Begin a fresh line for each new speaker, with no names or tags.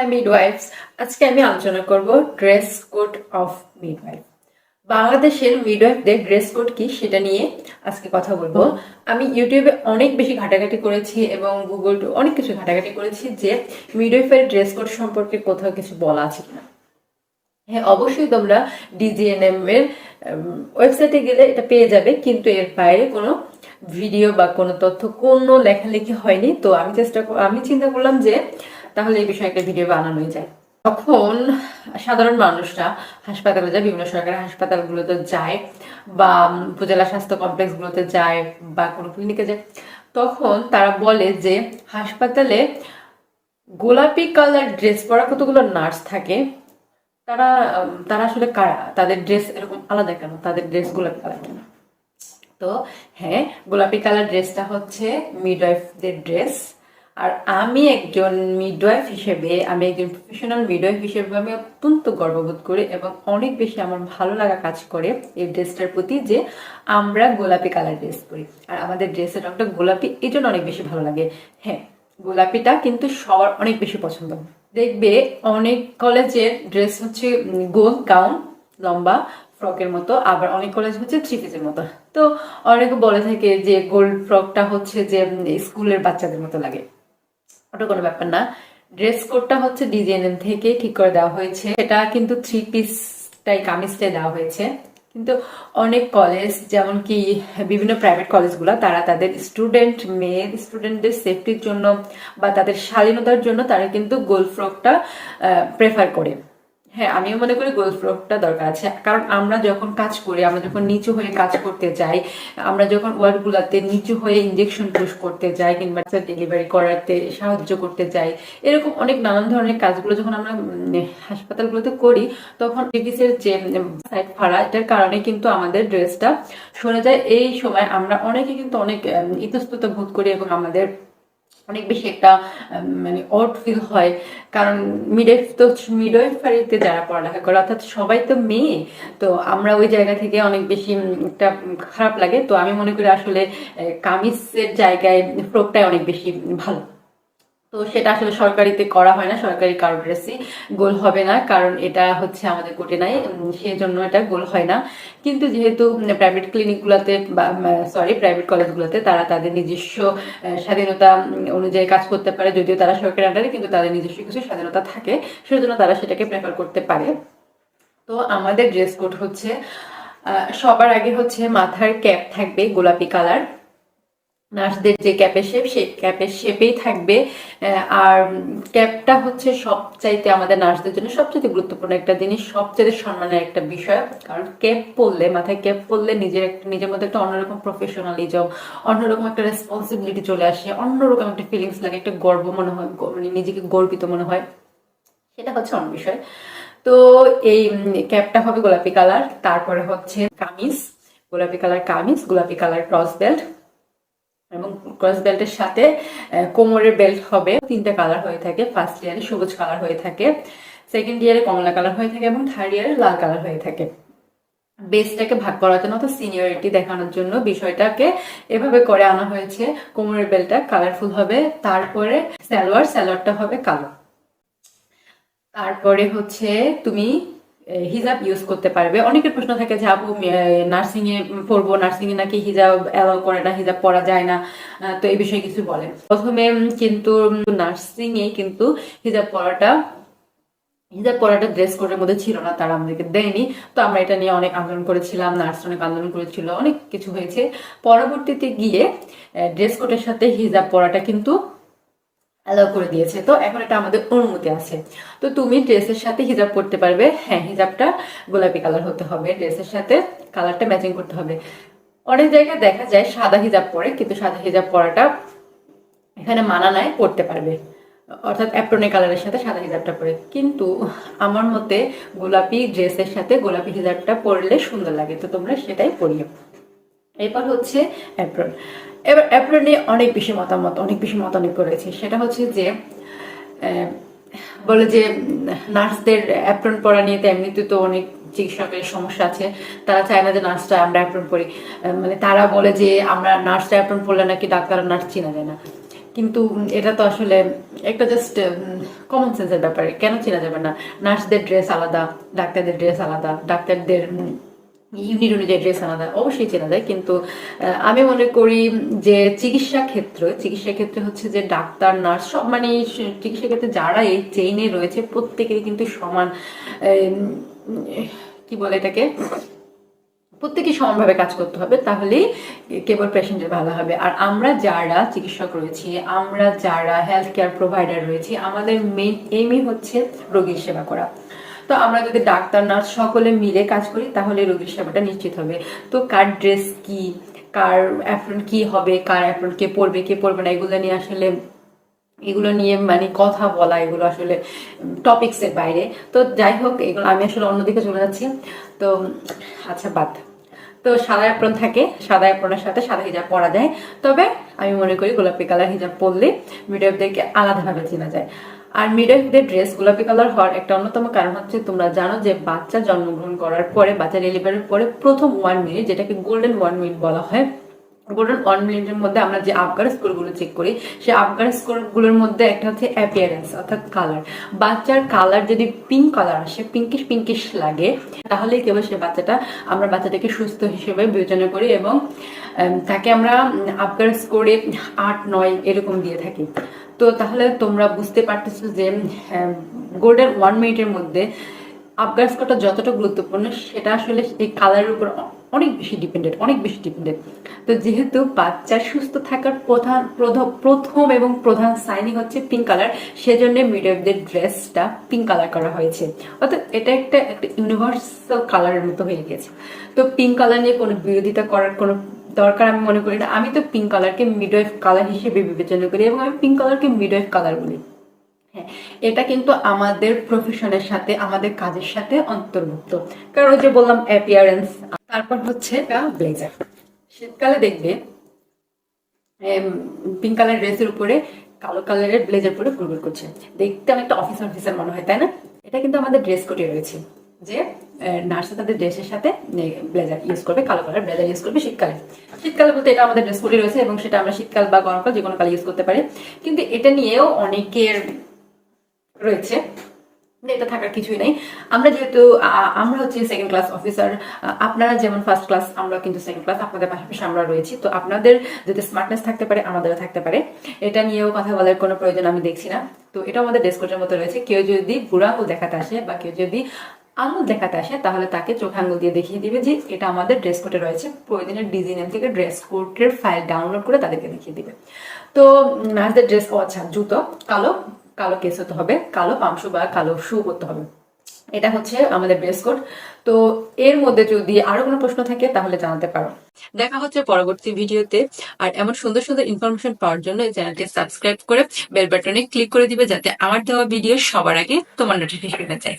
হ্যাঁ মিডওয়াইফস আজকে আমি আলোচনা করব ড্রেস কোড অফ মিডওয়াইফ বাংলাদেশের মিডওয়াইফদের ড্রেস কোড কি সেটা নিয়ে আজকে কথা বলব। আমি ইউটিউবে অনেক বেশি ঘাটাঘাটি করেছি এবং গুগল অনেক কিছু ঘাটাঘাটি করেছি যে মিডওয়াইফের ড্রেস কোড সম্পর্কে কোথাও কিছু বলা আছে কিনা। হ্যাঁ অবশ্যই তোমরা ডিজিএনএম এর ওয়েবসাইটে গেলে এটা পেয়ে যাবে, কিন্তু এর বাইরে কোনো ভিডিও বা কোনো তথ্য, কোনো লেখালেখি হয়নি। তো আমি চেষ্টা আমি চিন্তা করলাম যে তাহলে এই বিষয়ে একটা ভিডিও বানানোই যায়। তখন সাধারণ মানুষরা হাসপাতালে যায়, বিভিন্ন সরকারি হাসপাতালগুলোতে যায় বা উপজেলা স্বাস্থ্য কমপ্লেক্সগুলোতে যায় বা কোনো ক্লিনিকে যায়। তখন তারা বলে যে হাসপাতালে গোলাপি কালার ড্রেস পরা কতগুলো নার্স থাকে, তারা তারা আসলে কারা? তাদের ড্রেস এরকম আলাদা কেন? তাদের ড্রেস গোলাপি কালার কেন? তো হ্যাঁ গোলাপি কালার ড্রেসটা হচ্ছে মিডওয়াইফদের ড্রেস আর আমি একজন মিডওয়াইফ হিসেবে, আমি একজন প্রফেশনাল মিডওয়াইফ হিসেবে আমি অত্যন্ত গর্ববোধ করি এবং অনেক বেশি আমার ভালো লাগা কাজ করে এই ড্রেসটার প্রতি যে আমরা গোলাপি কালার ড্রেস পরি। আর আমাদের ড্রেসের রংটা গোলাপি এই জন্য অনেক বেশি ভালো লাগে। হ্যাঁ গোলাপিটা কিন্তু সবার অনেক বেশি পছন্দ। দেখবে অনেক কলেজের ড্রেস হচ্ছে গোল, গাউন, লম্বা, ফ্রকের মতো, আবার অনেক কলেজ হচ্ছে থ্রি পিসের মতো। তো অনেকে বলে থাকে যে গোল্ড ফ্রকটা হচ্ছে যে স্কুলের বাচ্চাদের মতো লাগে। ওটা কোনো ব্যাপার না। ড্রেস কোডটা হচ্ছে ডিজিএনএম থেকে ঠিক করে দেওয়া হয়েছে। এটা কিন্তু থ্রি পিস টাই কামিজটাই দেওয়া হয়েছে। কিন্তু অনেক কলেজ যেমন কি বিভিন্ন প্রাইভেট কলেজগুলো তারা তাদের স্টুডেন্ট মেয়ে স্টুডেন্টদের সেফটির জন্য বা তাদের স্বাধীনতার জন্য তারা কিন্তু গোল ফ্রকটা প্রেফার করে। হ্যাঁ আমিও মনে করি গোল ফ্রকটা দরকার আছে। কারণ আমরা যখন কাজ করি, আমরা যখন নিচু হয়ে কাজ করতে যাই, আমরা যখন ওয়ার্ডগুলোতে নিচু হয়ে ইঞ্জেকশন পুশ করতে যাই কিংবা ডেলিভারি করাতে সাহায্য করতে যাই, এরকম অনেক নানান ধরনের কাজগুলো যখন আমরা হাসপাতালগুলোতে করি, তখন ডিভিসের যে সাইড ফাড়া এটার কারণে কিন্তু আমাদের ড্রেসটা সরে যায়। এই সময় আমরা অনেকে কিন্তু অনেক ইতস্তত বোধ করি এবং আমাদের অনেক বেশি একটা মানে অড ফিল হয়। কারণ মিডওয়াইফ তো মিডওয়াইফারিতে যারা পড়ালেখা করে, অর্থাৎ সবাই তো মেয়ে, তো আমরা ওই জায়গা থেকে অনেক বেশি একটা খারাপ লাগে। তো আমি মনে করি আসলে কামিজের জায়গায় ফ্রকটাই অনেক বেশি ভালো। তো সেটা আসলে সরকারিতে করা হয় না সরকারি কারও ড্রেসই গোল হবে না কারণ এটা হচ্ছে আমাদের কোটে নাই উম, সেই জন্য এটা গোল হয় না। কিন্তু যেহেতু প্রাইভেট ক্লিনিকগুলোতে বা সরি প্রাইভেট কলেজগুলোতে তারা তাদের নিজস্ব স্বাধীনতা অনুযায়ী কাজ করতে পারে যদিও তারা সরকারি আন্ডারে কিন্তু তাদের নিজস্ব কিছু স্বাধীনতা থাকে সেজন্য তারা সেটাকে প্রেফার করতে পারে। তো আমাদের ড্রেস কোড হচ্ছে সবার আগে হচ্ছে মাথার ক্যাপ থাকবে গোলাপি কালার নার্সদের যে ক্যাপের শেপ সেই ক্যাপের শেপেই থাকবে আর ক্যাপটা হচ্ছে সবচাইতে আমাদের নার্সদের জন্য সবচাইতে গুরুত্বপূর্ণ একটা জিনিস, সবচাইতে সম্মানের একটা বিষয়। কারণ ক্যাপ পরলে মাথায় ক্যাপ পরলে নিজের একটা, নিজের মধ্যে একটা অন্যরকম প্রফেশনালিজম অন্যরকম একটা রেসপন্সিবিলিটি চলে আসে, অন্যরকম একটা ফিলিংস লাগে, একটা গর্ব মনে হয় মানে নিজেকে গর্বিত মনে হয়। সেটা হচ্ছে অন্য বিষয়। তো এই ক্যাপটা হবে গোলাপি কালার তারপরে হচ্ছে কামিজ, গোলাপি কালার কামিজ, গোলাপি কালার ক্রস বেল্ট এবং ক্রস বেল্টের সাথে কোমরের বেল্ট হবে। তিনটা কালার হয়ে থাকে। ফার্স্ট ইয়ারে সবুজ কালার হয়ে থাকে। সেকেন্ড ইয়ারে কমলা কালার হয়ে থাকে এবং থার্ড ইয়ারে লাল কালার হয়ে থাকে। বেসটাকে ভাগ করার জন্য অর্থাৎ সিনিয়রিটি দেখানোর জন্য বিষয়টাকে এভাবে করে আনা হয়েছে। কোমরের বেল্টটা কালারফুল হবে। তারপরে সালোয়ার, সালোয়ারটা হবে কালো। তারপরে হচ্ছে তুমি হিজাব ইউজ করতে পারবে। অনেকের প্রশ্ন থাকে যে, আপু নার্সিং এ পড়ব নার্সিং এ নাকি হিজাব অ্যালাউ করে না, হিজাব পরা যায় না? তো এই বিষয়ে কিছু বলেন প্রথমে কিন্তু নার্সিং এ কিন্তু হিজাব পরাটা হিজাব পরাটা ড্রেস কোডের মধ্যে ছিল না, তারা আমাদেরকে দেয়নি। তো আমরা এটা নিয়ে অনেক আন্দোলন করেছিলাম নার্স অনেক আন্দোলন করেছিল, অনেক কিছু হয়েছে। পরবর্তীতে গিয়ে ড্রেস কোডের সাথে হিজাব পরাটা কিন্তু অ্যালাউ করে দিয়েছে। তো এখন এটা আমাদের অনুমতি আছে। তো তুমি ড্রেসের সাথে হিজাব পরতে পারবে। হ্যাঁ হিজাবটা গোলাপি কালার হতে হবে। ড্রেসের সাথে কালারটা ম্যাচিং করতে হবে। অনেক জায়গায় দেখা যায় সাদা হিজাব পরে, কিন্তু সাদা হিজাব পরাটা এখানে মানা নাই, পরতে পারবে। অর্থাৎ অ্যাপ্রনের কালারের সাথে সাদা হিজাবটা পরে। কিন্তু আমার মতে গোলাপি ড্রেসের সাথে গোলাপি হিজাবটা পরলে সুন্দর লাগে। তো তোমরা সেটাই পরিও। এরপর হচ্ছে অ্যাপ্রন এবার অ্যাপ্রন নিয়ে অনেক বেশি মতামত, অনেক বেশি মতানৈক্য রয়েছে। সেটা হচ্ছে যে বলে যে, নার্সদের অ্যাপ্রন পরা নিয়ে তো এমনিতে তো অনেক চিকিৎসকের সমস্যা আছে। তারা চায় না যে নার্সটা আমরা অ্যাপ্রন পরি। মানে তারা বলে যে, আমরা নার্সটা অ্যাপ্রন পরলে নাকি ডাক্তার নার্স চিনা যায় না। কিন্তু এটা তো আসলে একটা জাস্ট কমন সেন্সের ব্যাপারে। কেন চেনা যাবে না? নার্সদের ড্রেস আলাদা, ডাক্তারদের ড্রেস আলাদা, ডাক্তারদের ইউনিট অনুযায়ী ড্রেস আলাদা। অবশ্যই চেনা যায়, কিন্তু আমি মনে করি যে চিকিৎসা ক্ষেত্র, চিকিৎসা ক্ষেত্রে হচ্ছে যে ডাক্তার, নার্স, সব মানে চিকিৎসা ক্ষেত্রে যারা এই চেইনে রয়েছে, প্রত্যেকেরই কিন্তু সমান কি বলে এটাকে? প্রত্যেকে সমানভাবে কাজ করতে হবে তাহলেই কেবল পেশেন্টের ভালো হবে। আর আমরা যারা চিকিৎসক রয়েছি, আমরা যারা হেলথ কেয়ার প্রোভাইডার রয়েছি, আমাদের মেইন এইমই হচ্ছে রোগীর সেবা করা। তো আমরা যদি ডাক্তার, নার্স সকলে মিলে কাজ করি, তাহলে রোগীর সেবাটা নিশ্চিত হবে। তো কার ড্রেস কি, কার অ্যাপ্রন কি হবে, কার অ্যাপ্রন কে পড়বে কে পড়বে না, এগুলো নিয়ে আসলে, এগুলো নিয়ে মানে কথা বলা, এগুলো আসলে টপিক্স এর বাইরে। তো যাই হোক, এগুলো আমি আসলে অন্যদিকে চলে যাচ্ছি। তো আচ্ছা বাদ। তো সাদা অ্যাপ্রন থাকে, সাদা অ্যাপ্রনের সাথে সাদা হিজাব পরা যায়। তবে আমি মনে করি গোলাপি কালার হিজাব পরলে মিডওয়াইফদেরকে আলাদাভাবে চেনা যায়। আর মিডওয়াইফদের ড্রেস গোলাপি কালার হওয়ার একটা অন্যতম কারণ হচ্ছে তোমরা জানো যে বাচ্চা জন্মগ্রহণ করার পরে, বাচ্চা ডেলিভারির পরে প্রথম ওয়ান মিনিট যেটাকে গোল্ডেন ওয়ান মিনিট বলা হয় গোল্ডেন ওয়ান মিনিটের মধ্যে আমরা যে আবগার স্কোরগুলো চেক করি, সেই আবগার স্কোরগুলোর মধ্যে একটা হচ্ছে অ্যাপিয়ারেন্স অর্থাৎ কালার বাচ্চার কালার যদি পিঙ্ক কালার আসে পিঙ্কিশ পিঙ্কিশ লাগে, তাহলে কেবল সে বাচ্চাটা আমরা বাচ্চাটাকে সুস্থ হিসেবে বিবেচনা করি এবং তাকে আমরা আবগার স্কোরে আট, নয় এরকম দিয়ে থাকি। তো তাহলে তোমরা বুঝতে পারতেছো যে গোল্ডেন ওয়ান মিনিটের মধ্যে আবগার স্কোরটা যতটা গুরুত্বপূর্ণ, সেটা আসলে এই কালারের উপর অনেক বেশি ডিপেন্ডেন্ট অনেক বেশি ডিপেন্ডেন্ট তো যেহেতু বাচ্চার সুস্থ থাকার প্রধান, প্রধ- প্রথম এবং প্রধান সাইনিং হচ্ছে পিঙ্ক কালার সেজন্য মিডওয়াইফদের ড্রেসটা পিঙ্ক কালার করা হয়েছে। অর্থাৎ এটা একটা একটা ইউনিভার্সাল কালারের মতো হয়ে গেছে। তো পিঙ্ক কালার নিয়ে কোনো বিরোধিতা করার কোনো দরকার আমি মনে করি না। আমি তো পিঙ্ক কালারকে মিডওয়াইফ কালার হিসেবে বিবেচনা করি এবং আমি পিঙ্ক কালারকে মিডওয়াইফ কালার বলি। হ্যাঁ এটা কিন্তু আমাদের প্রফেশনের সাথে, আমাদের কাজের সাথে অন্তর্ভুক্ত। কারণ ওই যে বললাম অ্যাপিয়ারেন্স তারপর হচ্ছে ব্লেজার শীতকালে দেখবে পিঙ্ক কালার ড্রেসের উপরে কালো কালারের ব্লেজার পরে ফুলগুল করছে। দেখতে অনেকটা অফিসার অফিসার মনে হয়, তাই না? এটা কিন্তু আমাদের ড্রেস কোডে রয়েছে। যে নার্সে তাদের ড্রেসের সাথে ব্লেজার ইউজ করবে, কালো কালার ব্লেজার ইউজ করবে শীতকালে। শীতকালে বলতে এটা আমাদের ড্রেস কোডে রয়েছে এবং সেটা আমরা শীতকাল বা গরমকাল যে কোনো কালে ইউজ করতে পারি। কিন্তু এটা নিয়েও অনেকের রয়েছে এটা থাকার কিছুই নাই। আমরা যেহেতু আমরা হচ্ছে সেকেন্ড ক্লাস অফিসার আপনারা যেমন ফার্স্ট ক্লাস আমরা কিন্তু সেকেন্ড ক্লাস আপনাদের পাশাপাশি আমরা রয়েছি। তো আপনাদের যদি স্মার্টনেস থাকতে পারে, আমাদেরও থাকতে পারে। এটা নিয়েও কথা বলার কোনো প্রয়োজন আমি দেখছি না। তো এটা আমাদের ডেস্কোটের মতো রয়েছে। কেউ যদি বুড়া আঙুল দেখাতে আসে বা কেউ যদি আঙুল দেখাতে আসে, তাহলে তাকে চোখ আঙুল দিয়ে দেখিয়ে দিবে যে এটা আমাদের ড্রেস কোডে রয়েছে। প্রয়োজনের ডিজাইন থেকে ড্রেস কোডের ফাইল ডাউনলোড করে তাদেরকে দেখিয়ে দিবে। তো নার্সদের ড্রেস ও আচ্ছা জুতো, কালো কালো কেস হতে হবে, কালো পামশু বা কালো শু করতে হবে। এটা হচ্ছে আমাদের ড্রেস কোড তো, এর মধ্যে যদি আরও কোনো প্রশ্ন থাকে, তাহলে জানাতে পারো। দেখা হচ্ছে পরবর্তী ভিডিওতে। আর এমন সুন্দর সুন্দর ইনফরমেশন পাওয়ার জন্য এই চ্যানেলটি সাবস্ক্রাইব করে বেল বাটনে ক্লিক করে দিবে, যাতে আমার দেওয়া ভিডিও সবার আগে তোমার নোটিফিকেশনে যায়।